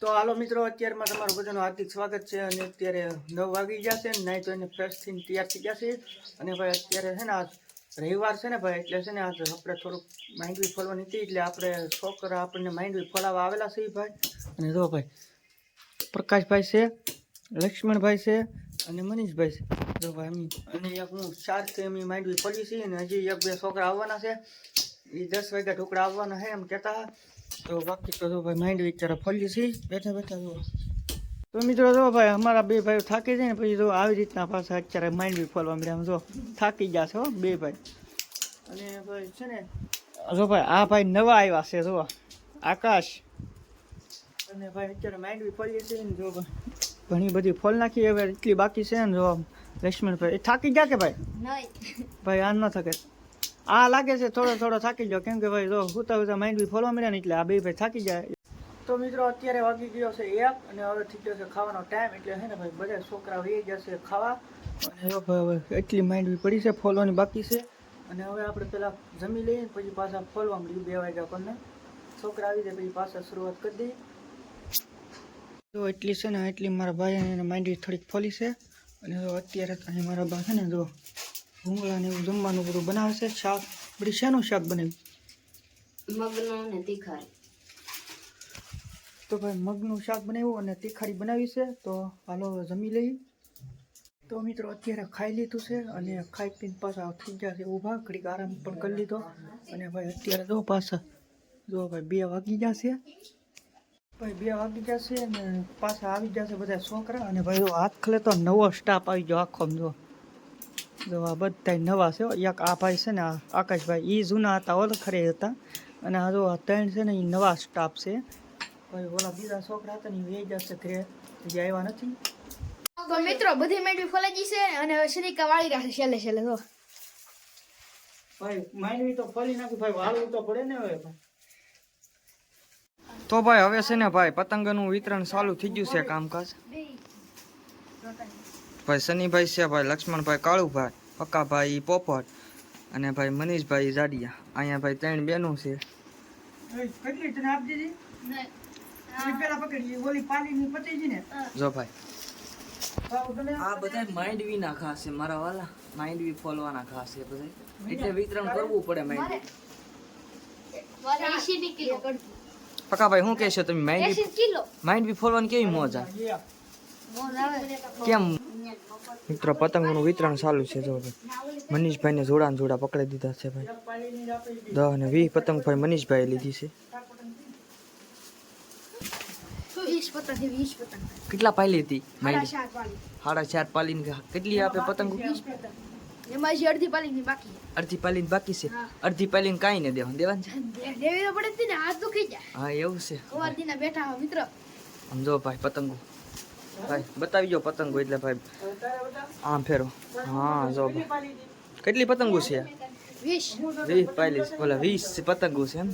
તો હાલો મિત્રો, અત્યારમાં તમારું બધાનું હાર્દિક સ્વાગત છે અને અત્યારે નવ વાગી ગયા છે નાઈ તો એને ફ્રેશ થઈને તૈયાર થઈ ગયા છે. અને ભાઈ અત્યારે છે ને આ રવિવાર છે ને ભાઈ, એટલે છે ને આજે આપણે થોડુંક માંડવી ફોલવાની હતી, એટલે આપણે છોકરા આપણને માંડવી ફોલાવા આવેલા છે ભાઈ. અને જો ભાઈ, પ્રકાશભાઈ છે, લક્ષ્મણભાઈ છે અને મનીષભાઈ છે. જો ભાઈ અને એક હું ચાર છે, એમની માંડવી ફોલી છે અને હજી એક બે છોકરા આવવાના છે. એ દસ વાગ્યા ઢોકળા આવવાના છે, એમ કહેતા. તો બાકી તો જો ભાઈ માઇન્ડ અત્યારે ફોલ્યું છે. બેઠા બેઠા જો. તો મિત્રો જો ભાઈ અમારા બે ભાઈઓ થાકી જાય ને પછી જો આવી રીતના પાછા અત્યારે માંડવી ફોલવા મળ્યા જો થાકી ગયા છે હો બે ભાઈ. અને ભાઈ છે ને જો ભાઈ આ ભાઈ નવા આવ્યા છે જો આકાશ. અને ભાઈ અત્યારે માઇન્ડ બી ફોલીએ છીએ ને જો ભાઈ. ઘણી બધી ફોલ નાખી હવે એટલી બાકી છે ને જો લક્ષ્મણભાઈ એ થાકી ગયા કે ભાઈ? ભાઈ આ ન થકે. આ લાગે છે થોડો થોડો થાકી ગયો, કેમ કે ભાઈ જો હુતા હુતા માઇન્ડ બી ફોલવા મળ્યા ને એટલે આ બે ભાઈ થાકી જાય. તો મિત્રો અત્યારે વાગી ગયો છે એક અને હવે થઈ ગયો છે ખાવાનો ટાઈમ એટલે છે ને ભાઈ બધા છોકરા વહી જશે ખાવા. અને જો હવે એટલી માઇન્ડ બી પડી છે ફોલવાની બાકી છે. અને હવે આપણે પેલા જમી લઈએ ને પછી પાછા ફોલવા મળ્યું બે વાગ્યા આપણને. છોકરા આવી જાય પછી પાછા શરૂઆત કરી દઈએ. તો એટલી છે ને એટલી મારા ભાઈ માંડી થોડીક ફોલી છે. અને જો અત્યારે તો અહીં મારા બા છે ને જો ભૂંગળા ને એવું જમવાનું બધું બનાવશે? શાક? બધી શેનું શાક બનાવ્યું? મગનું ને તીખારી. તો ભાઈ મગનું શાક બનાવ્યું અને તીખારી બનાવી છે તો હાલો જમી લઈ તો મિત્રો અત્યારે ખાઈ લીધું છે અને ખાઈ પીને પાછા થઈ ગયા છે ઊભા. ઘડીક આરામ પણ કરી લીધો. અને ભાઈ અત્યારે જો પાછા જો ભાઈ બે વાગી ગયા છે. ભાઈ બે વાગી ગયા છે અને પાછા આવી જશે બધા છોકરા. અને ભાઈ હાથ ખલે તો નવો સ્ટાફ આવી ગયો આખો જો. જો આ બધા નવા છે. હો. એક આ ભાઈ છે ને આકાશભાઈ એ જૂના હતા ઓળખરે હતા. અને આ જો આ ત્રણ છે ને એ નવા સ્ટાફ છે. ભાઈ ઓલા બીજા છોકરા હતા ને એ જશે ઘરે. હજી આવ્યા નથી. તો મિત્રો બધી મેળવી ગઈ છે અને હવે શરીકા વાળી રાખે છેલ્લે છેલ્લે તો ભાઈ માંડવી તો ફરી નાખી. ભાઈ વાળવું તો પડે ને હવે. તો ભાઈ હવે છે ને ભાઈ પતંગનું વિતરણ ચાલુ થઈ ગયું છે કામકાજ. ભાઈ સનીભાઈ છે ભાઈ લક્ષ્મણભાઈ કાળુભાઈ. પક્કાભાઈ પોપટ અને ભાઈ મનીષભાઈ જાડિયા. અહીંયા ભાઈ ત્રણ બેનો છે. કેટલી તને આપી દીધી? પેલા પકડી ઓલી પાલીની પતી ને. જો ભાઈ. આ બધા માઇન્ડવી ના ખાસ છે મારા વાલા. માઇન્ડવી ફોલવાના ખાસ છે બધા એટલે વિતરણ કરવું પડે માઇન્ડ પકા ભાઈ પક્કાભાઈ શું કહેશો તમે? માઇન્ડ માઇન્ડ બી ફોલવાની કેવી મોજ આ કેમ? મિત્રો પતંગનું વિતરણ ચાલુ છે જો મનીષભાઈને જોડા જોડા પકડી દીધા છે ભાઈ. દહ અને વીસ પતંગ ભાઈ મનીષભાઈ લીધી છે. કેટલા પાલી હતી સાડા ચાર પાલી કેટલી આપે પતંગો? અડધી પાલી બાકી અડધી પાલીને બાકી છે? અડધી પાલીને કાંઈ ને દેવાનું દેવાનું છે? છે દેવી પડે ને હાથ દુખી જાય. હા એવું છે. બેઠા મિત્ર. સમજો ભાઈ પતંગો. ભાઈ બતાવી જો પતંગો એટલે ભાઈ. આમ ફેરો. હા જો. કેટલી પતંગો છે? વીસ. વીસ પાયલી. ઓલા વીસ પતંગો છે એમ.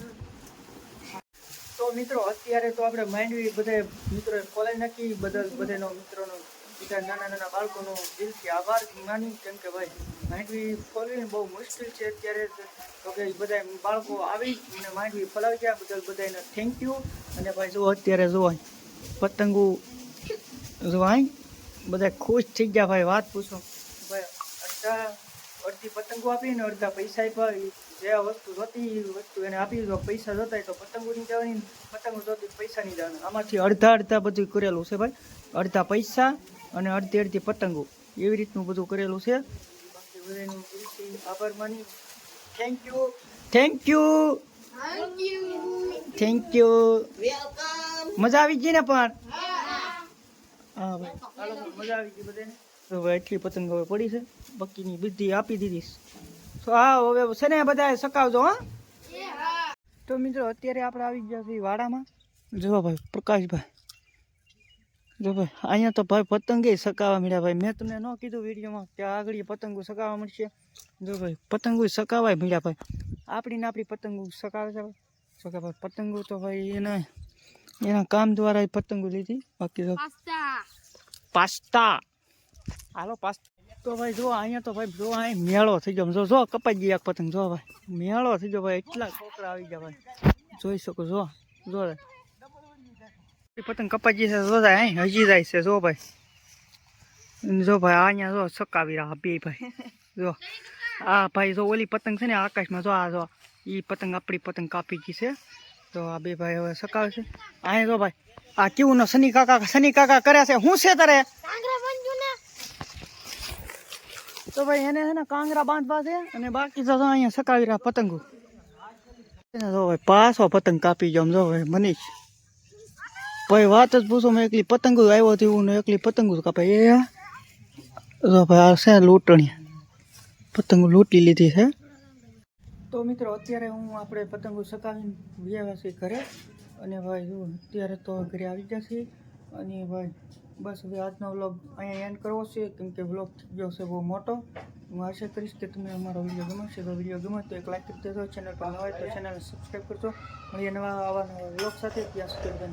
તો મિત્રો અત્યારે તો આપણે માંડવી બધા મિત્રો કોલેજ નાખી. બધા બધાનો મિત્રોનો બીજા નાના નાના બાળકોનો દિલથી આભાર. માની કેમ કે ભાઈ માંડવી ફોલવી બહુ મુશ્કેલ છે અત્યારે. તો કે બધા બાળકો આવી અને માંડવી ફોલાવી ગયા. બદલ બધાને થેન્ક યુ અને ભાઈ જો અત્યારે જો પતંગો અહીં બધા ખુશ થઈ ગયા ભાઈ વાત પૂછો. ભાઈ અડધા અડધી પતંગો આપી ને અડધા પૈસા આપ્યા જે વસ્તુ જોતી વસ્તુ એને આપી તો પૈસા જોતા તો પતંગો નહીં જવાની પતંગો જોતી પૈસા નહીં જવાના આમાંથી અડધા અડધા બધું કરેલું છે ભાઈ. અડધા પૈસા અને અડધી અડધી પતંગો. એવી રીતનું બધું કરેલું છે. આભાર માની. Thank you thank you thank you thank you મજા આવી ગઈ ને પણ? હા ભાઈ. મજા આવી ગઈ બધાને? હવે એટલી પતંગ હવે પડી છે. બાકીની બધી આપી દીધી તો હા હવે છે ને બધા સકાવજો હા. તો મિત્રો અત્યારે આપણે આવી ગયા છીએ વાડામાં. જો ભાઈ પ્રકાશભાઈ. જો ભાઈ અહીંયા તો ભાઈ પતંગે સકાવા મળ્યા ભાઈ. મેં તમને ન કીધું વિડીયોમાં કે આગળ પતંગો સકાવા મળશે. જો ભાઈ પતંગો સકાવાય મળ્યા ભાઈ. આપણી ને આપણી પતંગો સકાવે છે ભાઈ. કે ભાઈ પતંગો તો ભાઈ એના એના કામ દ્વારા પતંગો લીધી. બાકી પાસ્તા. હાલો પાસ્તા. તો ભાઈ જો અહીંયા તો ભાઈ જો અહીં મેળો થઈ ગયો. જો જો કપાઈ ગયા પતંગ. જો ભાઈ. મેળો થઈ ગયો ભાઈ. એટલા છોકરા આવી ગયા ભાઈ. જોઈ શકો જો. જો. પતંગ કપાઈ છે જો જાય અહીં હજી જાય છે જો ભાઈ. જો ભાઈ અહીંયા જો સકાવી રહ્યા બે ભાઈ. જો. આ ભાઈ જો ઓલી પતંગ છે ને આકાશમાં જો આ જો. એ પતંગ આપણી પતંગ કાપી ગઈ છે. તો આ બે ભાઈ હવે સકાવે છે. અહીંયા જો ભાઈ. આ કેવું ન શનિ કાકા શનિ કાકા કરે છે. શું છે તારે? તો ભાઈ એને છે ને કાંગરા બાંધવા છે અને બાકી તો જો અહીંયા સકાવી રહ્યા પતંગો. એને જો ભાઈ પાછો પતંગ કાપી ગયો. આમ જો ભાઈ મનીષ. ભાઈ વાત જ પૂછો મેં એકલી પતંગો આવ્યો હતી હું ને એકલી પતંગો જ કાપાય એ જો ભાઈ આ છે લૂંટણી પતંગો લૂંટી લીધી છે. તો મિત્રો, અત્યારે હું આપણે પતંગો સકાવીને વ્યાવ્યા છીએ ઘરે. અને ભાઈ, જો, અત્યારે તો ઘરે આવી જશે અને ભાઈ, બસ હવે આજનો વ્લોગ અહીંયા એન્ડ કરવો છે, કેમ કે વ્લોગ થઈ ગયો છે બહુ મોટો. હું આશા કરીશ કે તમને અમારો વીડિયો ગમશે તો વીડિયો ગમે તો એક લાઈક કરી દેજો. ચેનલ પર હોય તો ચેનલને સબસ્ક્રાઈબ કરજો. મળીએ નવા આવા નવા વ્લોગ સાથે. ત્યાં સુધી